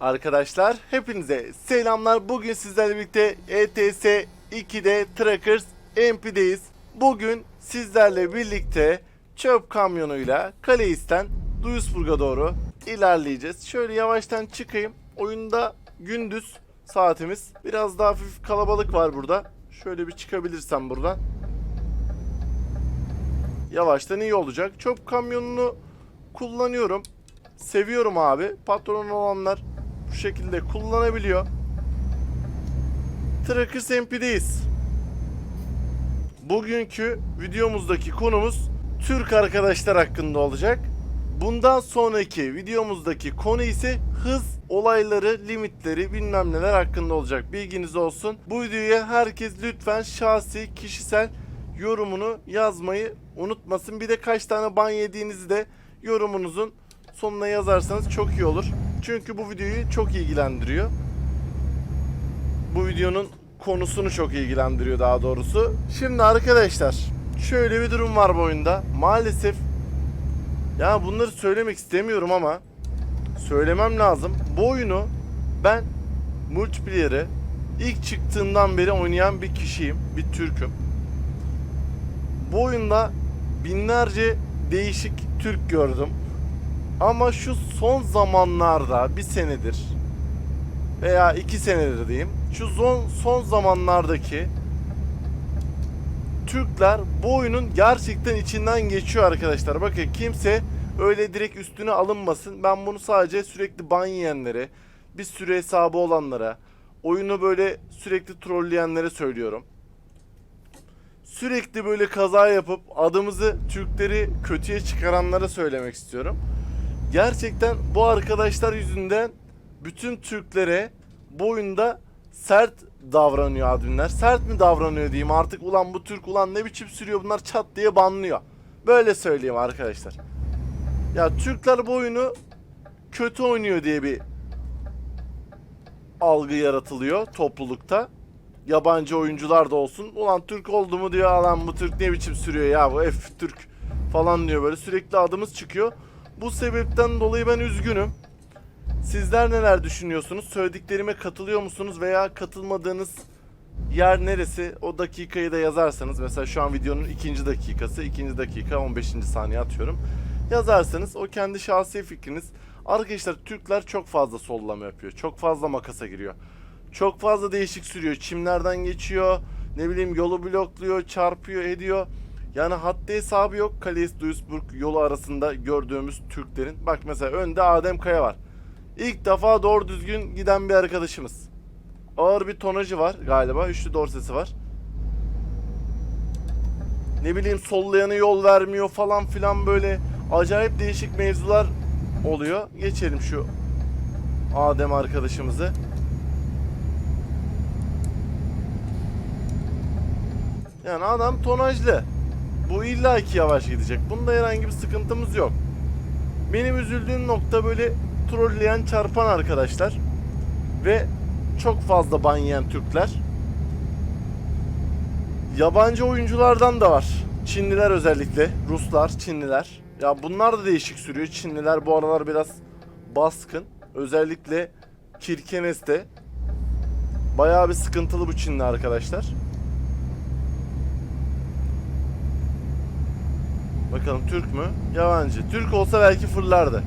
Arkadaşlar hepinize selamlar. Bugün sizlerle birlikte ETS 2'de Trackers MP'deyiz. Bugün sizlerle birlikte çöp kamyonuyla Kaleis'ten Duisburg'a doğru ilerleyeceğiz. Şöyle yavaştan çıkayım. Oyunda gündüz saatimiz. Biraz daha hafif kalabalık var burada. Şöyle bir çıkabilirsem buradan. Yavaştan iyi olacak. Çöp kamyonunu kullanıyorum. Seviyorum abi. Patron olanlar bu şekilde kullanabiliyor. Trackers MP'deyiz. Bugünkü videomuzdaki konumuz Türk arkadaşlar hakkında olacak. Bundan sonraki videomuzdaki konu ise hız olayları, limitleri bilmem neler hakkında olacak. Bilginiz olsun. Bu videoya herkes lütfen şahsi, kişisel yorumunu yazmayı unutmasın. Bir de kaç tane ban yediğinizi de yorumunuzun sonuna yazarsanız çok iyi olur. Çünkü bu videoyu çok ilgilendiriyor. Bu videonun konusunu çok ilgilendiriyor daha doğrusu. Şimdi arkadaşlar şöyle bir durum var bu oyunda. Maalesef ya bunları söylemek istemiyorum ama söylemem lazım. Bu oyunu ben multiplayer'ı ilk çıktığından beri oynayan bir kişiyim. Bir Türk'üm. Bu oyunda binlerce değişik Türk gördüm. Ama şu son zamanlarda bir senedir veya iki senedir diyeyim. Şu son, son zamanlardaki Türkler bu oyunun gerçekten içinden geçiyor arkadaşlar. Bakın kimse öyle direkt üstüne alınmasın. Ben bunu sadece sürekli ban yiyenlere, bir sürü hesabı olanlara, oyunu böyle sürekli trolleyenlere söylüyorum. Sürekli böyle kaza yapıp adımızı Türkleri kötüye çıkaranlara söylemek istiyorum. Gerçekten bu arkadaşlar yüzünden bütün Türklere bu oyunda sert davranıyor adminler. Sert mi davranıyor diyeyim artık ulan bu Türk ulan ne biçim sürüyor bunlar çat diye banlıyor. Böyle söyleyeyim arkadaşlar. Ya Türkler bu oyunu kötü oynuyor diye bir algı yaratılıyor toplulukta. Yabancı oyuncular da olsun. Ulan Türk oldu mu diyor alan bu Türk ne biçim sürüyor ya bu F Türk falan diyor böyle sürekli adımız çıkıyor. Bu sebepten dolayı ben üzgünüm. Sizler neler düşünüyorsunuz? Söylediklerime katılıyor musunuz veya katılmadığınız yer neresi? O dakikayı da yazarsanız mesela şu an videonun ikinci dakikası, ikinci dakika 15. saniye atıyorum. Yazarsanız o kendi şahsi fikriniz. Arkadaşlar Türkler çok fazla sollama yapıyor. Çok fazla makasa giriyor. Çok fazla değişik sürüyor. Çimlerden geçiyor. Ne bileyim yolu blokluyor, çarpıyor, ediyor. Yani haddi hesabı yok Kalesi Duisburg yolu arasında gördüğümüz Türklerin. Bak mesela önde Adem Kaya var. İlk defa doğru düzgün giden bir arkadaşımız. Ağır bir tonajı var galiba. Üçlü dorsesi var. Ne bileyim sollayanı yol vermiyor falan filan böyle acayip değişik mevzular oluyor. Geçelim şu Adem arkadaşımızı. Yani adam tonajlı. Bu illaki yavaş gidecek. Bunda herhangi bir sıkıntımız yok. Benim üzüldüğüm nokta böyle trolleyen çarpan arkadaşlar. Ve çok fazla ban yiyen Türkler. Yabancı oyunculardan da var. Çinliler özellikle. Ruslar, Çinliler. Ya bunlar da değişik sürüyor. Çinliler bu aralar biraz baskın. Özellikle Kirkenes'te. Bayağı bir sıkıntılı bu Çinli arkadaşlar. Bakalım Türk mü? Yabancı. Türk olsa belki fırlardı.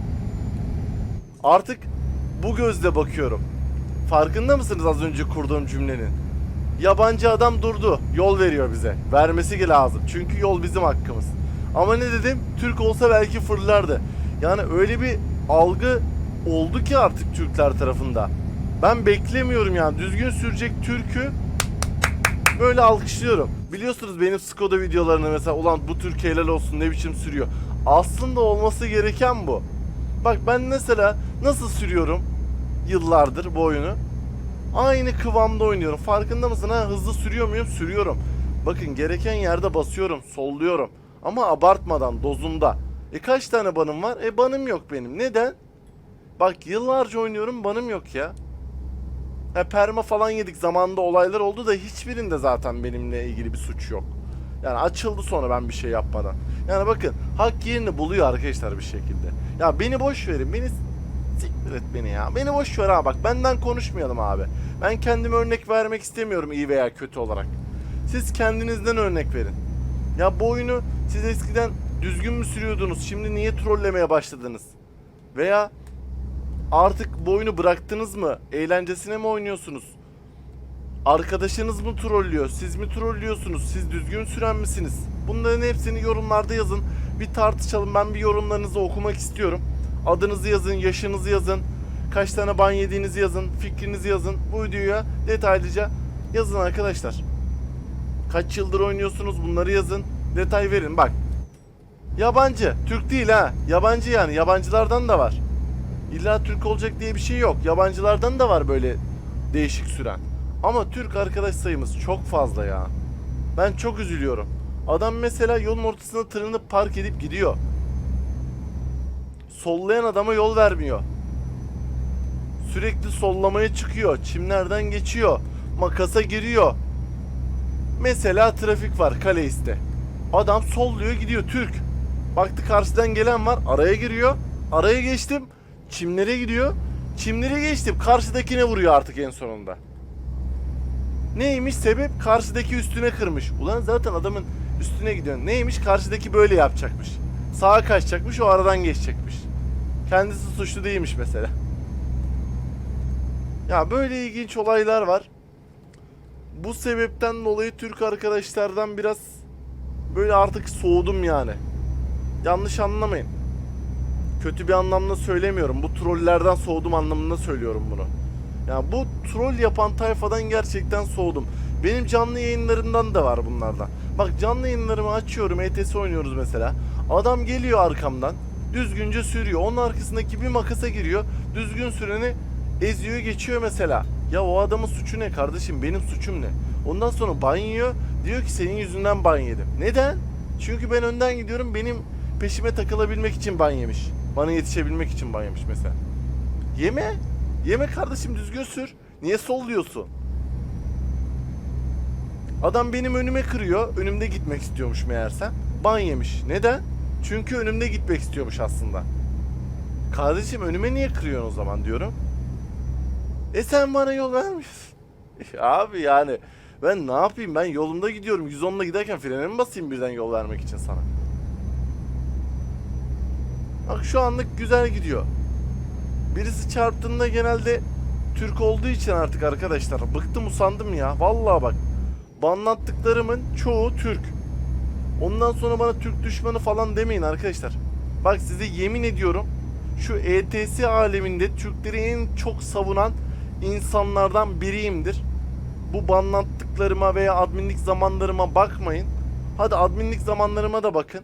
Artık bu gözle bakıyorum. Farkında mısınız az önce kurduğum cümlenin? Yabancı adam durdu. Yol veriyor bize. Vermesi lazım. Çünkü yol bizim hakkımız. Ama ne dedim? Türk olsa belki fırlardı. Yani öyle bir algı oldu ki artık Türkler tarafında. Ben beklemiyorum yani. Düzgün sürecek Türk'ü böyle alkışlıyorum. Biliyorsunuz benim Skoda videolarını mesela ulan bu Türk helal olsun ne biçim sürüyor. Aslında olması gereken bu. Bak ben mesela nasıl sürüyorum yıllardır bu oyunu. Aynı kıvamda oynuyorum. Farkında mısın ha? Hızlı sürüyor muyum? Sürüyorum. Bakın gereken yerde basıyorum, solluyorum. Ama abartmadan, dozunda. E kaç tane banım var? E banım yok benim. Neden? Bak yıllarca oynuyorum banım yok ya. Ha, perma falan yedik zamanında olaylar oldu da hiçbirinde zaten benimle ilgili bir suç yok. Yani açıldı sonra ben bir şey yapmadan. Yani bakın hak yerini buluyor arkadaşlar bir şekilde. Ya beni boş verin. Beni siktir et beni ya. Beni boş ver ha bak benden konuşmayalım abi. Ben kendime örnek vermek istemiyorum iyi veya kötü olarak. Siz kendinizden örnek verin. Ya bu oyunu siz eskiden düzgün mü sürüyordunuz? Şimdi niye trollemeye başladınız? Veya artık bu oyunu bıraktınız mı? Eğlencesine mi oynuyorsunuz? Arkadaşınız mı trollüyor? Siz mi trollüyorsunuz? Siz düzgün süren misiniz? Bunların hepsini yorumlarda yazın. Bir tartışalım. Ben bir yorumlarınızı okumak istiyorum. Adınızı yazın, yaşınızı yazın. Kaç tane ban yediğinizi yazın, fikrinizi yazın. Bu videoya detaylıca yazın arkadaşlar. Kaç yıldır oynuyorsunuz bunları yazın. Detay verin bak. Yabancı, Türk değil ha. Yabancı yani. Yabancılardan da var. İlla Türk olacak diye bir şey yok. Yabancılardan da var böyle değişik süren. Ama Türk arkadaş sayımız çok fazla ya. Ben çok üzülüyorum. Adam mesela yolun ortasına tırını park edip gidiyor. Sollayan adama yol vermiyor. Sürekli sollamaya çıkıyor. Çimlerden geçiyor. Makasa giriyor. Mesela trafik var Kaleis'te. Adam solluyor gidiyor Türk. Baktı karşıdan gelen var araya giriyor. Araya geçtim. Çimlere gidiyor. Çimlere geçtim. Karşıdakine vuruyor artık en sonunda. Neymiş sebep? Karşıdaki üstüne kırmış. Ulan zaten adamın üstüne gidiyor. Neymiş? Karşıdaki böyle yapacakmış. Sağa kaçacakmış o aradan geçecekmiş. Kendisi suçlu değilmiş mesela. Ya böyle ilginç olaylar var. Bu sebepten dolayı Türk arkadaşlardan biraz böyle artık soğudum yani. Yanlış anlamayın. Kötü bir anlamda söylemiyorum. Bu trollerden soğudum anlamında söylüyorum bunu. Ya bu troll yapan tayfadan gerçekten soğudum. Benim canlı yayınlarımdan da var bunlardan. Bak canlı yayınlarımı açıyorum. ETS oynuyoruz mesela. Adam geliyor arkamdan. Düzgünce sürüyor. Onun arkasındaki bir makasa giriyor. Düzgün süreni eziyor geçiyor mesela. Ya o adamın suçu ne kardeşim? Benim suçum ne? Ondan sonra ban. Diyor ki senin yüzünden ban yedim. Neden? Çünkü ben önden gidiyorum. Benim peşime takılabilmek için ban yemiş. Bana yetişebilmek için ban yemiş mesela. Yeme. Yeme kardeşim düzgün sür. Niye solluyorsun? Adam benim önüme kırıyor. Önümde gitmek istiyormuş meğerse. Ban yemiş. Neden? Çünkü önümde gitmek istiyormuş aslında. Kardeşim önüme niye kırıyorsun o zaman diyorum. E sen bana yol vermiyorsun. Abi yani ben ne yapayım ben yolumda gidiyorum 110'la giderken frene mi basayım birden yol vermek için sana? Bak şu anlık güzel gidiyor. Birisi çarptığında genelde Türk olduğu için artık arkadaşlar bıktım usandım ya. Vallahi bak banlattıklarımın çoğu Türk. Ondan sonra bana Türk düşmanı falan demeyin arkadaşlar. Bak size yemin ediyorum şu ETS aleminde Türkleri en çok savunan insanlardan biriyimdir. Bu banlattıklarıma veya adminlik zamanlarıma bakmayın. Hadi adminlik zamanlarıma da bakın.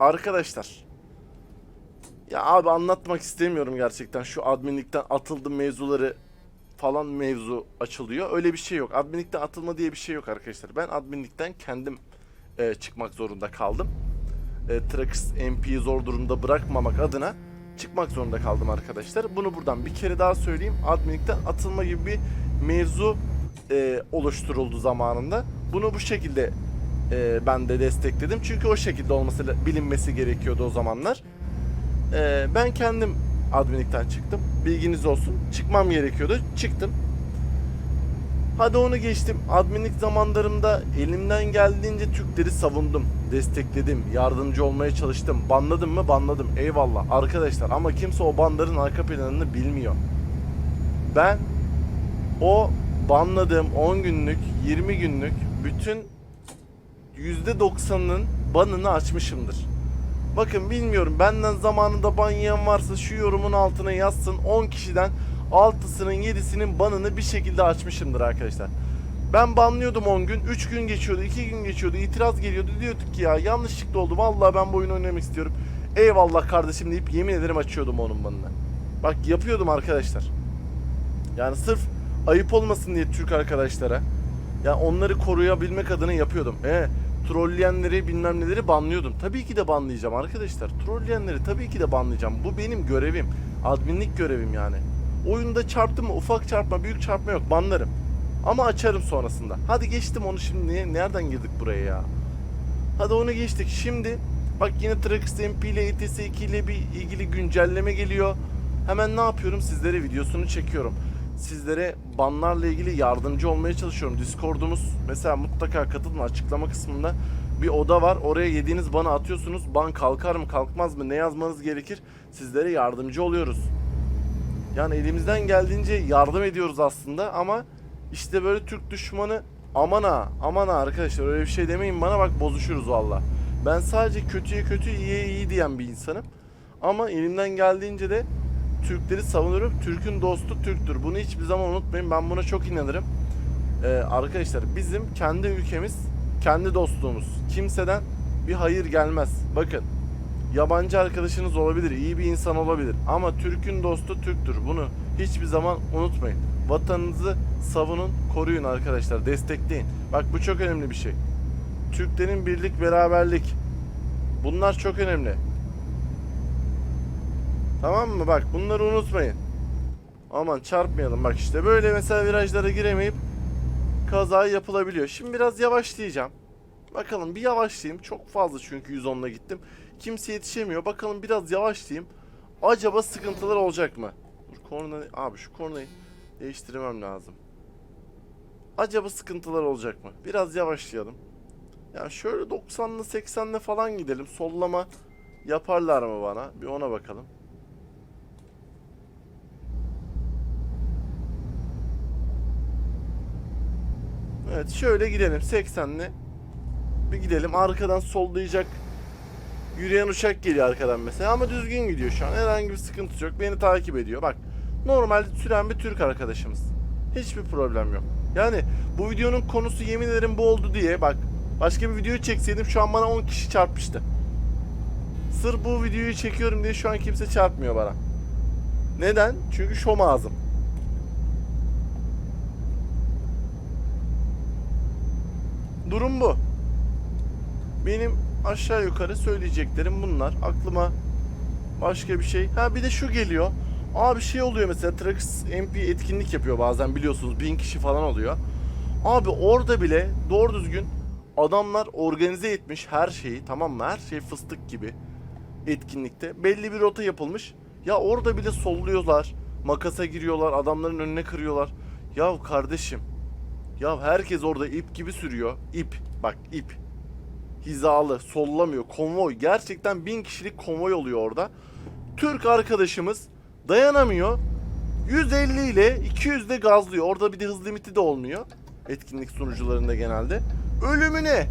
Arkadaşlar. Ya abi anlatmak istemiyorum gerçekten. Şu adminlikten atıldım mevzuları falan mevzu açılıyor. Öyle bir şey yok. Adminlikten atılma diye bir şey yok arkadaşlar. Ben adminlikten kendim e, çıkmak zorunda kaldım. E, Trax MP'yi zor durumda bırakmamak adına çıkmak zorunda kaldım arkadaşlar. Bunu buradan bir kere daha söyleyeyim. Adminlikten atılma gibi bir mevzu e, oluşturuldu zamanında. Bunu bu şekilde e, ben de destekledim. Çünkü o şekilde olması bilinmesi gerekiyordu o zamanlar. E, ben kendim adminlikten çıktım. Bilginiz olsun. Çıkmam gerekiyordu. Çıktım. Hadi onu geçtim. Adminlik zamanlarımda elimden geldiğince Türkleri savundum. Destekledim. Yardımcı olmaya çalıştım. Banladım mı? Banladım. Eyvallah. Arkadaşlar ama kimse o banların arka planını bilmiyor. Ben o banladığım 10 günlük, 20 günlük bütün %90'ının banını açmışımdır. Bakın bilmiyorum benden zamanında ban yiyen varsa şu yorumun altına yazsın 10 kişiden 6'sının 7'sinin banını bir şekilde açmışımdır arkadaşlar. Ben banlıyordum 10 gün, 3 gün geçiyordu, 2 gün geçiyordu, itiraz geliyordu. Diyorduk ki ya yanlışlıkla oldu. Vallahi ben bu oyunu oynamak istiyorum. Eyvallah kardeşim deyip yemin ederim açıyordum onun banını. Bak yapıyordum arkadaşlar. Yani sırf ayıp olmasın diye Türk arkadaşlara. Ya onları koruyabilmek adına yapıyordum. E trolleyenleri bilmem neleri banlıyordum. Tabii ki de banlayacağım arkadaşlar. Trolleyenleri tabii ki de banlayacağım. Bu benim görevim. Adminlik görevim yani. Oyunda çarptı mı ufak çarpma büyük çarpma yok banlarım. Ama açarım sonrasında. Hadi geçtim onu şimdi. Nereden girdik buraya ya? Hadi onu geçtik. Şimdi bak yine Trax MP ile ETS 2 ile bir ilgili güncelleme geliyor. Hemen ne yapıyorum? Sizlere videosunu çekiyorum. Sizlere banlarla ilgili yardımcı olmaya çalışıyorum. Discord'umuz mesela mutlaka katılın açıklama kısmında bir oda var. Oraya yediğiniz banı atıyorsunuz. Ban kalkar mı kalkmaz mı ne yazmanız gerekir? Sizlere yardımcı oluyoruz. Yani elimizden geldiğince yardım ediyoruz aslında ama işte böyle Türk düşmanı aman ha aman ha arkadaşlar öyle bir şey demeyin bana bak bozuşuruz valla. Ben sadece kötüye kötü iyiye iyi diyen bir insanım. Ama elimden geldiğince de Türkleri savunuyorum. Türk'ün dostu Türk'tür. Bunu hiçbir zaman unutmayın. Ben buna çok inanırım. Ee, arkadaşlar bizim kendi ülkemiz, kendi dostluğumuz. Kimseden bir hayır gelmez. Bakın yabancı arkadaşınız olabilir, iyi bir insan olabilir. Ama Türk'ün dostu Türk'tür. Bunu hiçbir zaman unutmayın. Vatanınızı savunun, koruyun arkadaşlar. Destekleyin. Bak bu çok önemli bir şey. Türklerin birlik, beraberlik. Bunlar çok önemli. Tamam mı? Bak bunları unutmayın. Aman çarpmayalım. Bak işte böyle mesela virajlara giremeyip kaza yapılabiliyor. Şimdi biraz yavaşlayacağım. Bakalım bir yavaşlayayım. Çok fazla çünkü 110'la gittim. Kimse yetişemiyor. Bakalım biraz yavaşlayayım. Acaba sıkıntılar olacak mı? Dur korna abi şu kornayı değiştirmem lazım. Acaba sıkıntılar olacak mı? Biraz yavaşlayalım. Yani şöyle 90'lı 80'le falan gidelim. Sollama yaparlar mı bana? Bir ona bakalım. Evet şöyle gidelim 80'le. Bir gidelim arkadan sollayacak yürüyen uçak geliyor arkadan mesela ama düzgün gidiyor şu an. Herhangi bir sıkıntısı yok. Beni takip ediyor. Bak normal süren bir Türk arkadaşımız. Hiçbir problem yok. Yani bu videonun konusu yemin ederim bu oldu diye bak başka bir videoyu çekseydim şu an bana 10 kişi çarpmıştı. Sırf bu videoyu çekiyorum diye şu an kimse çarpmıyor bana. Neden? Çünkü şom ağzım. Durum bu. Benim aşağı yukarı söyleyeceklerim bunlar. Aklıma başka bir şey. Ha bir de şu geliyor. Abi şey oluyor mesela Trax MP etkinlik yapıyor bazen biliyorsunuz. Bin kişi falan oluyor. Abi orada bile doğru düzgün adamlar organize etmiş her şeyi tamam mı? Her şey fıstık gibi etkinlikte. Belli bir rota yapılmış. Ya orada bile solluyorlar. Makasa giriyorlar. Adamların önüne kırıyorlar. Ya kardeşim. Ya herkes orada ip gibi sürüyor. İp. Bak ip hizalı, sollamıyor. Konvoy. Gerçekten bin kişilik konvoy oluyor orada. Türk arkadaşımız dayanamıyor. 150 ile 200 de gazlıyor. Orada bir de hız limiti de olmuyor. Etkinlik sunucularında genelde. Ölümüne.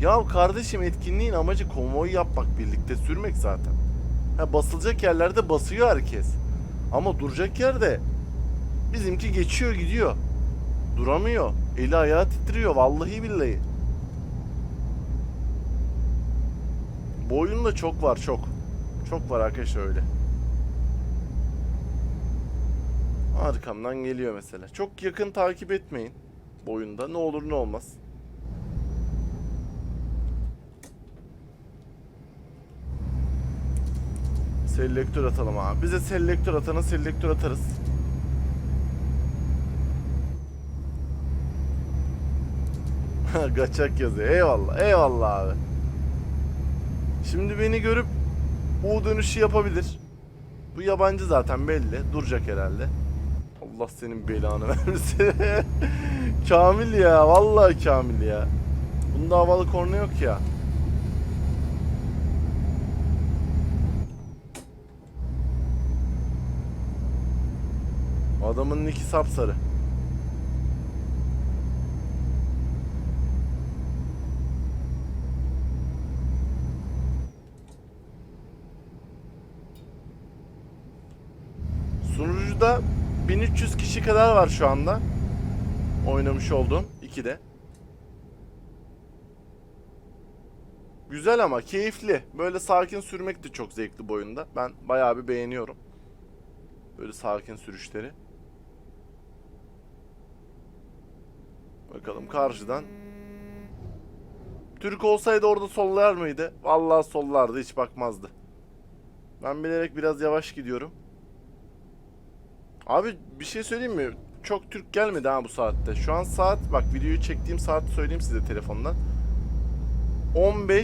Ya kardeşim etkinliğin amacı konvoy yapmak, birlikte sürmek zaten. Ha basılacak yerlerde basıyor herkes. Ama duracak yerde bizimki geçiyor gidiyor. Duramıyor. Eli ayağı titriyor vallahi billahi. Bu oyunda çok var çok. Çok var arkadaşlar öyle. Arkamdan geliyor mesela. Çok yakın takip etmeyin. Bu oyunda ne olur ne olmaz. Selektör atalım abi. Bize selektör atana selektör atarız. Kaçak yazıyor. Eyvallah. Eyvallah abi. Şimdi beni görüp U dönüşü yapabilir. Bu yabancı zaten belli. Duracak herhalde. Allah senin belanı vermesin. Kamil ya. Vallahi Kamil ya. Bunda havalı korna yok ya. Adamın niki sapsarı. 1300 kişi kadar var şu anda. Oynamış olduğum 2'de. Güzel ama keyifli. Böyle sakin sürmek de çok zevkli bu oyunda. Ben bayağı bir beğeniyorum. Böyle sakin sürüşleri. Bakalım karşıdan. Türk olsaydı orada sollar mıydı? Vallahi sollardı hiç bakmazdı. Ben bilerek biraz yavaş gidiyorum. Abi bir şey söyleyeyim mi? Çok Türk gelmedi ha bu saatte. Şu an saat bak videoyu çektiğim saat söyleyeyim size telefondan. 15.43.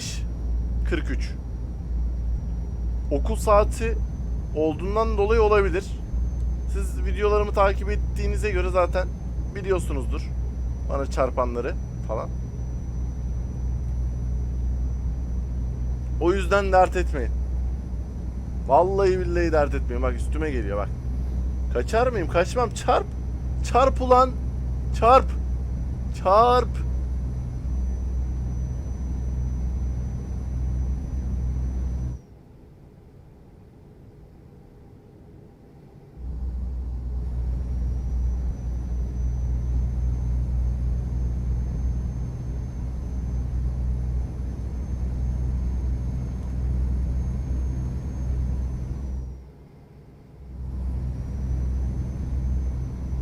Okul saati olduğundan dolayı olabilir. Siz videolarımı takip ettiğinize göre zaten biliyorsunuzdur. Bana çarpanları falan. O yüzden dert etmeyin. Vallahi billahi dert etmeyin. Bak üstüme geliyor bak. Kaçar mıyım? Kaçmam. Çarp. Çarp ulan. Çarp. Çarp.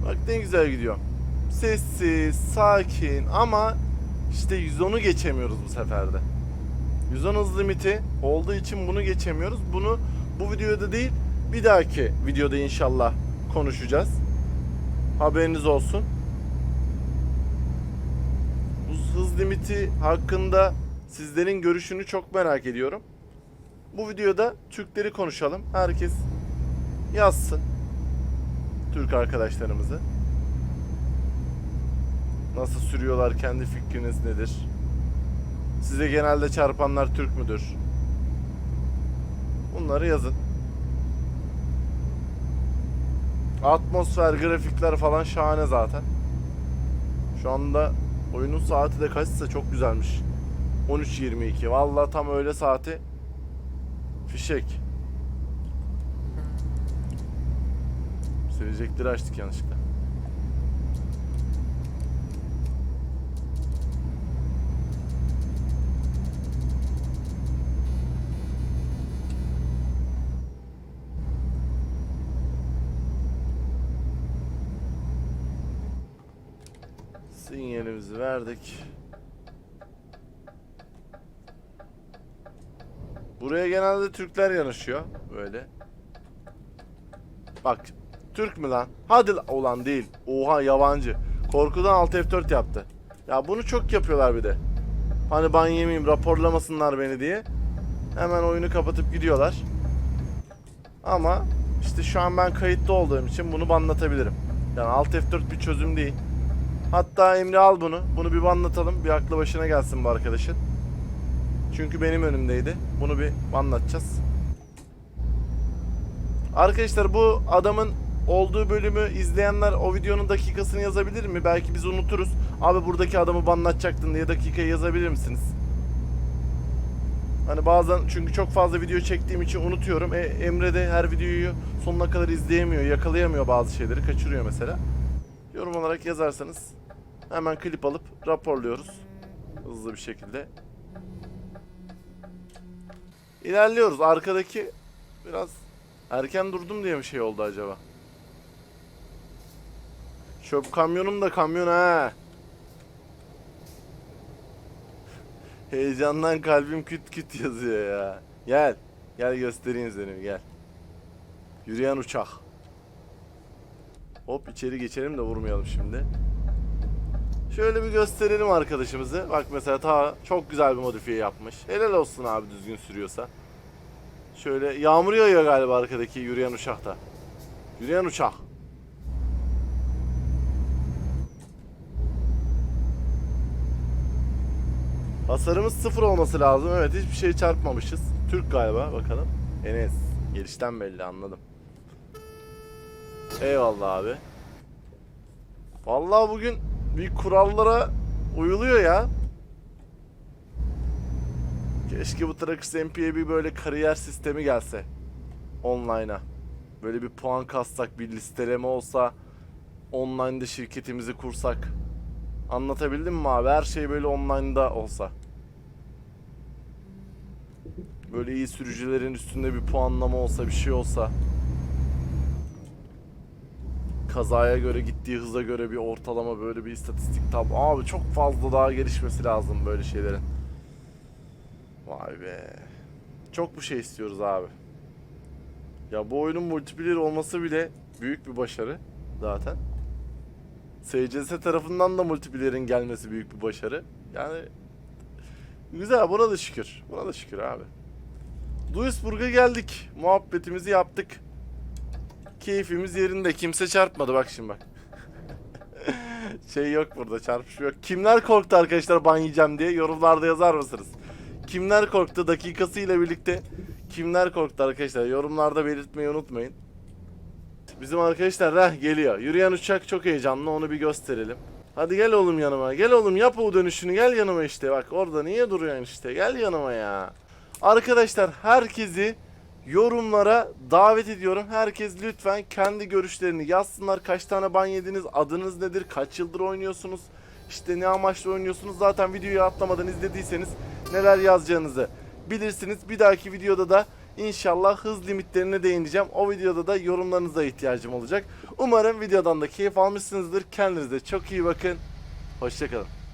Bak ne güzel gidiyor. Sessiz, sakin ama işte 110'u geçemiyoruz bu seferde. 110 hız limiti olduğu için bunu geçemiyoruz. Bunu bu videoda değil bir dahaki videoda inşallah konuşacağız. Haberiniz olsun. Bu hız limiti hakkında sizlerin görüşünü çok merak ediyorum. Bu videoda Türkleri konuşalım. Herkes yazsın. Türk arkadaşlarımızı. Nasıl sürüyorlar, kendi fikriniz nedir? Size genelde çarpanlar Türk müdür? Bunları yazın. Atmosfer, grafikler falan şahane zaten. Şu anda oyunun saati de kaçsa çok güzelmiş. 13.22. Vallahi tam öyle saati. Fişek. Silecekleri açtık yanlışlıkla. Sinyalimizi verdik. Buraya genelde Türkler yanaşıyor böyle. Bak Türk mü lan? Hadi la- olan değil. Oha yabancı. Korkudan alt F4 yaptı. Ya bunu çok yapıyorlar bir de. Hani ban yemeyeyim raporlamasınlar beni diye. Hemen oyunu kapatıp gidiyorlar. Ama işte şu an ben kayıtlı olduğum için bunu banlatabilirim. Yani alt F4 bir çözüm değil. Hatta Emre al bunu. Bunu bir banlatalım. Bir aklı başına gelsin bu arkadaşın. Çünkü benim önümdeydi. Bunu bir anlatacağız. Arkadaşlar bu adamın olduğu bölümü izleyenler o videonun dakikasını yazabilir mi? Belki biz unuturuz. Abi buradaki adamı banlatacaktın diye dakikayı yazabilir misiniz? Hani bazen çünkü çok fazla video çektiğim için unutuyorum. E, Emre de her videoyu sonuna kadar izleyemiyor, yakalayamıyor bazı şeyleri, kaçırıyor mesela. Yorum olarak yazarsanız hemen klip alıp raporluyoruz. Hızlı bir şekilde. İlerliyoruz. Arkadaki biraz erken durdum diye mi şey oldu acaba? Çöp kamyonum da kamyon ha. Heyecandan kalbim küt küt yazıyor ya. Gel. Gel göstereyim seni gel. Yürüyen uçak. Hop içeri geçelim de vurmayalım şimdi. Şöyle bir gösterelim arkadaşımızı. Bak mesela ta çok güzel bir modifiye yapmış. Helal olsun abi düzgün sürüyorsa. Şöyle yağmur yağıyor galiba arkadaki yürüyen uçakta. Yürüyen uçak. Hasarımız sıfır olması lazım. Evet hiçbir şey çarpmamışız. Türk galiba bakalım. Enes. Gelişten belli anladım. Eyvallah abi. Vallahi bugün bir kurallara uyuluyor ya. Keşke bu Trackers MP'ye bir böyle kariyer sistemi gelse. Online'a. Böyle bir puan kassak, bir listeleme olsa. Online'da şirketimizi kursak. Anlatabildim mi abi? Her şey böyle online'da olsa. Böyle iyi sürücülerin üstünde bir puanlama olsa, bir şey olsa. Kazaya göre, gittiği hıza göre bir ortalama böyle bir istatistik tab. Abi çok fazla daha gelişmesi lazım böyle şeylerin. Vay be. Çok bu şey istiyoruz abi. Ya bu oyunun multiplayer olması bile büyük bir başarı zaten. SCS tarafından da multiplayer'in gelmesi büyük bir başarı. Yani güzel buna da şükür. Buna da şükür abi. Duisburg'a geldik. Muhabbetimizi yaptık. Keyfimiz yerinde. Kimse çarpmadı bak şimdi bak. şey yok burada çarpışma yok. Kimler korktu arkadaşlar ban yiyeceğim diye yorumlarda yazar mısınız? Kimler korktu dakikasıyla birlikte kimler korktu arkadaşlar yorumlarda belirtmeyi unutmayın. Bizim arkadaşlar heh, geliyor. Yürüyen uçak çok heyecanlı onu bir gösterelim. Hadi gel oğlum yanıma. Gel oğlum yap o dönüşünü gel yanıma işte. Bak orada niye duruyorsun işte. Gel yanıma ya. Arkadaşlar herkesi yorumlara davet ediyorum. Herkes lütfen kendi görüşlerini yazsınlar. Kaç tane ban yediniz? Adınız nedir? Kaç yıldır oynuyorsunuz? İşte ne amaçla oynuyorsunuz? Zaten videoyu atlamadan izlediyseniz neler yazacağınızı bilirsiniz. Bir dahaki videoda da inşallah hız limitlerine değineceğim. O videoda da yorumlarınıza ihtiyacım olacak. Umarım videodan da keyif almışsınızdır. Kendinize çok iyi bakın. Hoşçakalın.